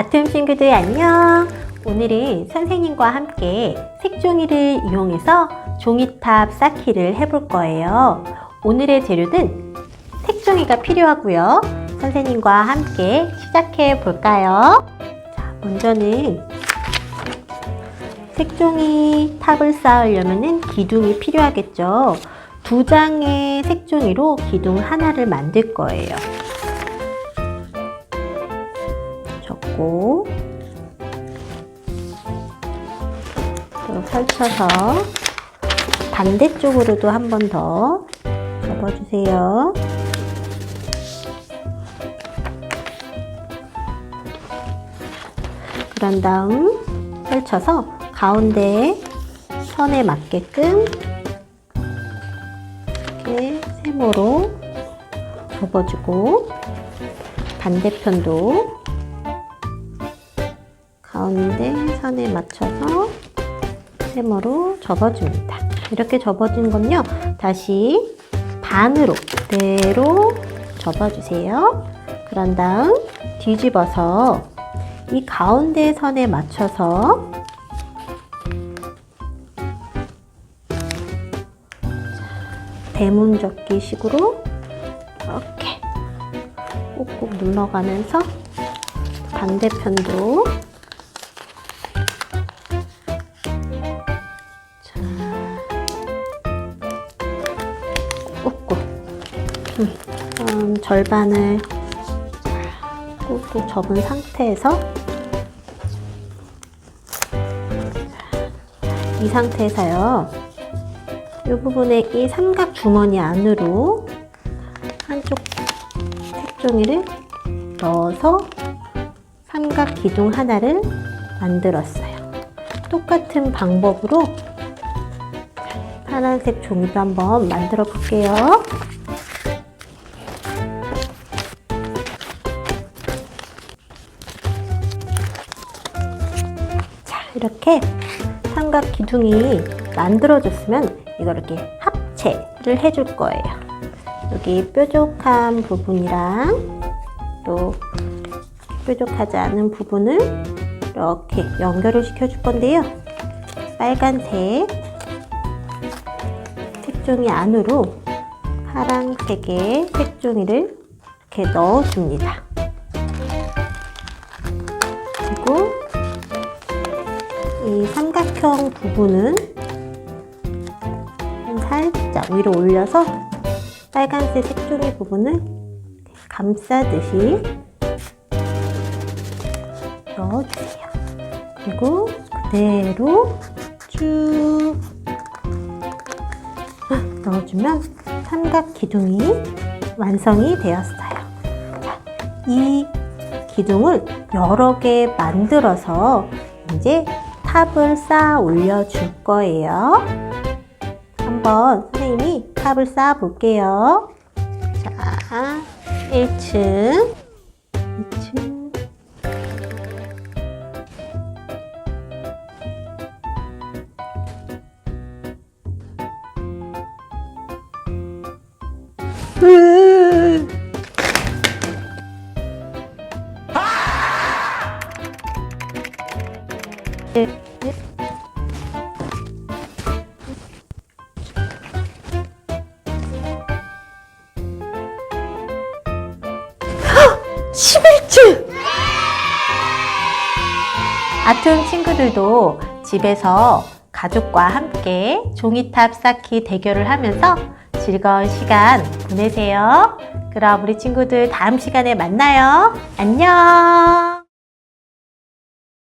아톰 친구들 안녕! 오늘은 선생님과 함께 색종이를 이용해서 종이탑 쌓기를 해볼 거예요. 오늘의 재료는 색종이가 필요하고요. 선생님과 함께 시작해 볼까요? 자, 먼저는 색종이 탑을 쌓으려면 기둥이 필요하겠죠. 두 장의 색종이로 기둥 하나를 만들 거예요. 또 펼쳐서 반대쪽으로도 한 번 더 접어주세요. 그런 다음 펼쳐서 가운데 선에 맞게끔 이렇게 세모로 접어주고 반대편도 가운데 선에 맞춰서 세모로 접어줍니다. 이렇게 접어준 건요, 다시 반으로 그대로 접어주세요. 그런 다음 뒤집어서 이 가운데 선에 맞춰서 대문 접기 식으로 이렇게 꾹꾹 눌러가면서 반대편도 음, 음, 절반을 꾹꾹 접은 상태에서 이 상태에서요 이 부분에 이 삼각 주머니 안으로 한쪽 색종이를 넣어서 삼각 기둥 하나를 만들었어요. 똑같은 방법으로 파란색 종이도 한번 만들어 볼게요. 이렇게 삼각 기둥이 만들어졌으면 이걸 이렇게 합체를 해줄 거예요. 여기 뾰족한 부분이랑 또 뾰족하지 않은 부분을 이렇게 연결을 시켜줄 건데요. 빨간색 색종이 안으로 파란색의 색종이를 이렇게 넣어줍니다. 이 삼각형 부분은 살짝 위로 올려서 빨간색 색종이 부분을 감싸듯이 넣어주세요. 그리고 그대로 쭉 넣어주면 삼각 기둥이 완성이 되었어요. 자, 이 기둥을 여러 개 만들어서 이제 탑을 쌓아 올려줄 거예요. 한번 선생님이 탑을 쌓아 볼게요. 자, 1층, 2층, 네. 11층! 아톰 친구들도 집에서 가족과 함께 종이탑 쌓기 대결을 하면서 즐거운 시간 보내세요. 그럼 우리 친구들 다음 시간에 만나요. 안녕!